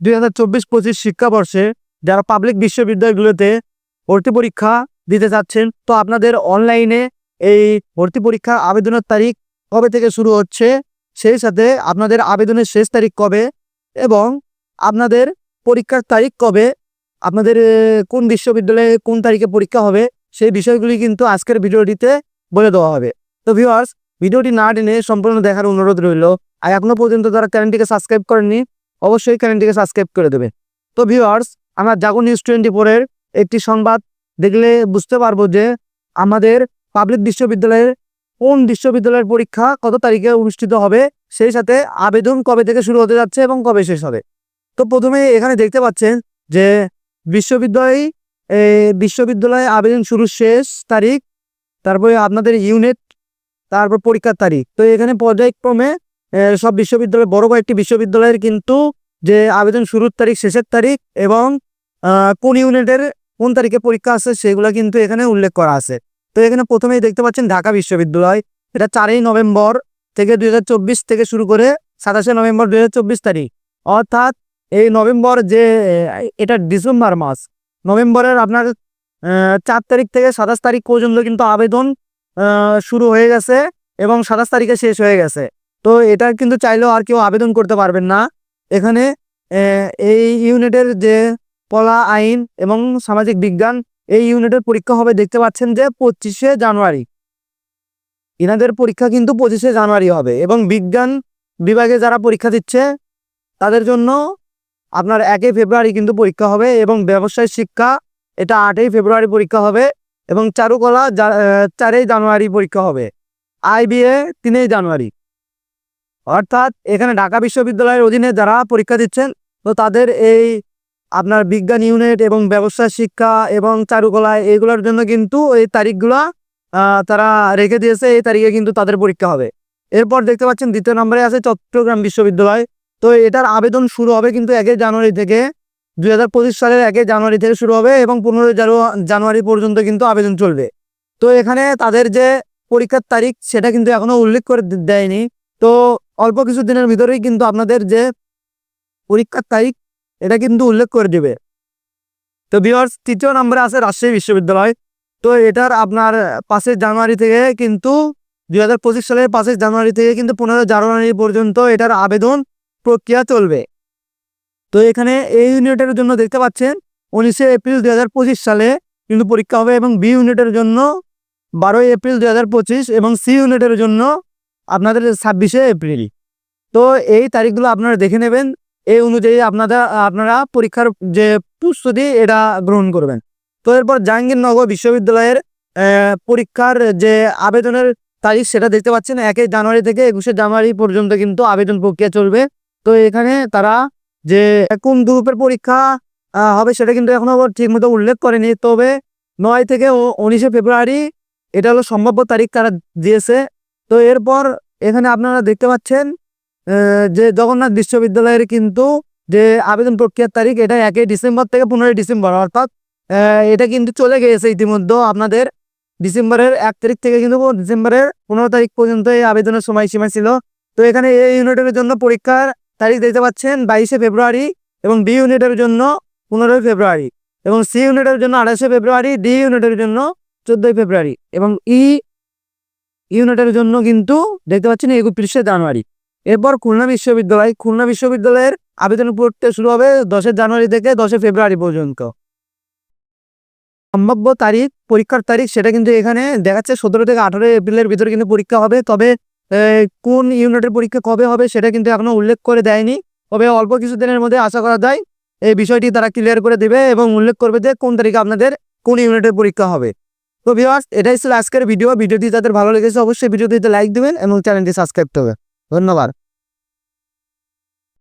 দুই হাজার চব্বিশ পঁচিশ শিক্ষাবর্ষে যারা পাবলিক বিশ্ববিদ্যালয়গুলোতে ভর্তি পরীক্ষা দিতে যাচ্ছেন, তো আপনাদের অনলাইনে এই ভর্তি পরীক্ষা আবেদনের তারিখ কবে থেকে শুরু হচ্ছে, সেই সাথে আপনাদের আবেদনের শেষ তারিখ কবে এবং আপনাদের পরীক্ষার তারিখ কবে, আপনাদের কোন বিশ্ববিদ্যালয়ে কোন তারিখে পরীক্ষা হবে, সেই বিষয়গুলি কিন্তু আজকের ভিডিওটিতে বলে দেওয়া হবে। তো ভিউয়ার্স ভিডিওটি না টেনে সম্পূর্ণ দেখার অনুরোধ রইল। আর এখনও পর্যন্ত যারা চ্যানেলটিকে সাবস্ক্রাইব করেননি অবশ্যই চ্যানেলটিকে সাবস্ক্রাইব করে দেবে। তো ভিউয়ার্স আমরা জাগো নিউজ টোয়েন্টি ফোরের একটি সংবাদ দেখলে বুঝতে পারব যে আমাদের পাবলিক বিশ্ববিদ্যালয়ের কোন বিশ্ববিদ্যালয়ের পরীক্ষা কত তারিখে অনুষ্ঠিত হবে, সেই সাথে আবেদন কবে থেকে শুরু হতে যাচ্ছে এবং কবে শেষ হবে। তো প্রথমে এখানে দেখতে পাচ্ছেন যে বিশ্ববিদ্যালয় বিশ্ববিদ্যালয়ে আবেদন শুরুর শেষ তারিখ, তারপরে আপনাদের ইউনিট তারপর পরীক্ষার তারিখ। তো এখানে পর্যায়ক্রমে সব বিশ্ববিদ্যালয়, বড় কয়েকটি বিশ্ববিদ্যালয়ের কিন্তু যে আবেদন শুরুর তারিখ, শেষের তারিখ এবং কোন ইউনিটের কোন তারিখে পরীক্ষা আছে সেগুলো কিন্তু এখানে উল্লেখ করা আছে। তো এখানে প্রথমেই দেখতে পাচ্ছেন ঢাকা বিশ্ববিদ্যালয়। এটা চারই নভেম্বর থেকে দুই হাজার চব্বিশ থেকে শুরু করে সাতাশে নভেম্বর দুই হাজার চব্বিশ তারিখ। অর্থাৎ এই নভেম্বর যে, এটা ডিসেম্বর মাস। নভেম্বরের আপনার চার তারিখ থেকে সাতাশ তারিখ পর্যন্ত কিন্তু আবেদন শুরু হয়ে গেছে এবং সাতাশ তারিখে শেষ হয়ে গেছে। তো এটা কিন্তু চাইলেও আর কেউ আবেদন করতে পারবেন না। এখানে এই ইউনিটের যে কলা, আইন এবং সামাজিক বিজ্ঞান, এই ইউনিটের পরীক্ষা হবে দেখতে পাচ্ছেন যে পঁচিশে জানুয়ারি। ইনাদের পরীক্ষা কিন্তু পঁচিশে জানুয়ারি হবে এবং বিজ্ঞান বিভাগে যারা পরীক্ষা দিচ্ছে, তাদের জন্য আপনার একই ফেব্রুয়ারি কিন্তু পরীক্ষা হবে এবং ব্যবসায় শিক্ষা এটা আটই ফেব্রুয়ারি পরীক্ষা হবে এবং চারুকলা চারই জানুয়ারি পরীক্ষা হবে। আইবিএ তিনই জানুয়ারি। অর্থাৎ এখানে ঢাকা বিশ্ববিদ্যালয়ের অধীনে যারা পরীক্ষা দিচ্ছেন, তো তাদের এই আপনার বিজ্ঞান ইউনিট এবং ব্যবসা, শিক্ষা এবং চারুকলা এইগুলোর জন্য কিন্তু এই তারিখগুলা তারা রেখে দিয়েছে। এই তারিখে কিন্তু তাদের পরীক্ষা হবে। এরপর দেখতে পাচ্ছেন দ্বিতীয় নম্বরে আছে চট্টগ্রাম বিশ্ববিদ্যালয়। তো এটার আবেদন শুরু হবে কিন্তু একই জানুয়ারি থেকে দুই হাজার পঁচিশ সালের একই জানুয়ারি থেকে শুরু হবে এবং পনেরোই জানুয়ারি পর্যন্ত কিন্তু আবেদন চলবে। তো এখানে তাদের যে পরীক্ষার তারিখ সেটা কিন্তু এখনও উল্লেখ করে দেয়নি। তো অল্প কিছু দিনের ভিতরেই কিন্তু আপনাদের যে পরীক্ষার তারিখ, এটা কিন্তু উল্লেখ করে দেবে। তো বিহার তৃতীয় নম্বরে আছে রাজশাহী বিশ্ববিদ্যালয়। তো এটার আপনার পাঁচই জানুয়ারি থেকে কিন্তু দুই হাজার পঁচিশ সালের পাঁচই জানুয়ারি থেকে কিন্তু পনেরো জানুয়ারি পর্যন্ত এটার আবেদন প্রক্রিয়া চলবে। তো এখানে এই ইউনিটের জন্য দেখতে পাচ্ছেন, উনিশে এপ্রিল দুই হাজার পঁচিশ সালে কিন্তু পরীক্ষা হবে এবং বি ইউনিটের জন্য বারোই এপ্রিল দুই হাজার পঁচিশ এবং সি ইউনিটের জন্য আপনাদের ছাব্বিশে এপ্রিল। তো এই তারিখগুলো আপনারা দেখে নেবেন। এই অনুযায়ী আপনারা আপনারা পরীক্ষার যে প্রস্তুতি, এটা গ্রহণ করবেন। তো এরপর জাহাঙ্গীরনগর বিশ্ববিদ্যালয়ের পরীক্ষার যে আবেদনের তারিখ, সেটা দেখতে পাচ্ছেন। একই জানুয়ারি থেকে একুশে জানুয়ারি পর্যন্ত কিন্তু আবেদন প্রক্রিয়া চলবে। তো এখানে তারা যে কোন গ্রুপের পরীক্ষা হবে সেটা কিন্তু এখনও ঠিক মতো উল্লেখ করেনি। তবে নয় থেকে উনিশে ফেব্রুয়ারি, এটা হলো সম্ভাব্য তারিখ তারা দিয়েছে। তো এরপর এখানে আপনারা দেখতে পাচ্ছেন যে জগন্নাথ বিশ্ববিদ্যালয়ের কিন্তু যে আবেদন প্রক্রিয়ার তারিখ, এটা একই ডিসেম্বর থেকে পনেরোই ডিসেম্বর, অর্থাৎ এটা কিন্তু চলে গিয়েছে ইতিমধ্যে আপনাদের ডিসেম্বরের এক তারিখ থেকে কিন্তু ডিসেম্বরের পনেরো তারিখ পর্যন্ত এই আবেদনের সময়সীমা ছিল। তো এখানে এই ইউনিটের জন্য পরীক্ষার তারিখ দেখতে পাচ্ছেন, বাইশে ফেব্রুয়ারি এবং বি ইউনিটের জন্য পনেরোই ফেব্রুয়ারি এবং সি ইউনিটের জন্য আঠাশে ফেব্রুয়ারি, ডি ইউনিটের জন্য চোদ্দোই ফেব্রুয়ারি এবং ই ইউনিটের জন্য কিন্তু দেখতে পাচ্ছেন একত্রিশে জানুয়ারি। এরপর খুলনা বিশ্ববিদ্যালয়, খুলনা বিশ্ববিদ্যালয়ের আবেদন প্রক্রিয়া শুরু হবে দশে জানুয়ারি থেকে দশে ফেব্রুয়ারি পর্যন্ত। সম্ভাব্য তারিখ, পরীক্ষার তারিখ সেটা কিন্তু এখানে দেখাচ্ছে, সতেরো থেকে আঠারো এপ্রিলের ভিতরে কিন্তু পরীক্ষা হবে, তবে কোন ইউনিটের পরীক্ষা কবে হবে সেটা কিন্তু এখনও উল্লেখ করে দেয়নি। তবে অল্প কিছু দিনের মধ্যে আশা করা যায় এই বিষয়টি তারা ক্লিয়ার করে দেবে এবং উল্লেখ করবে যে কোন তারিখে আপনাদের কোন ইউনিটের পরীক্ষা হবে। তো ভিওয়ার্স এটাই ছিল আজকের ভিডিও ভিডিওটি যাদের ভালো লেগেছে, অবশ্যই ভিডিওটিতে লাইক দেবেন এবং চ্যানেলটি সাবস্ক্রাইব করবেন। ধন্যবাদ।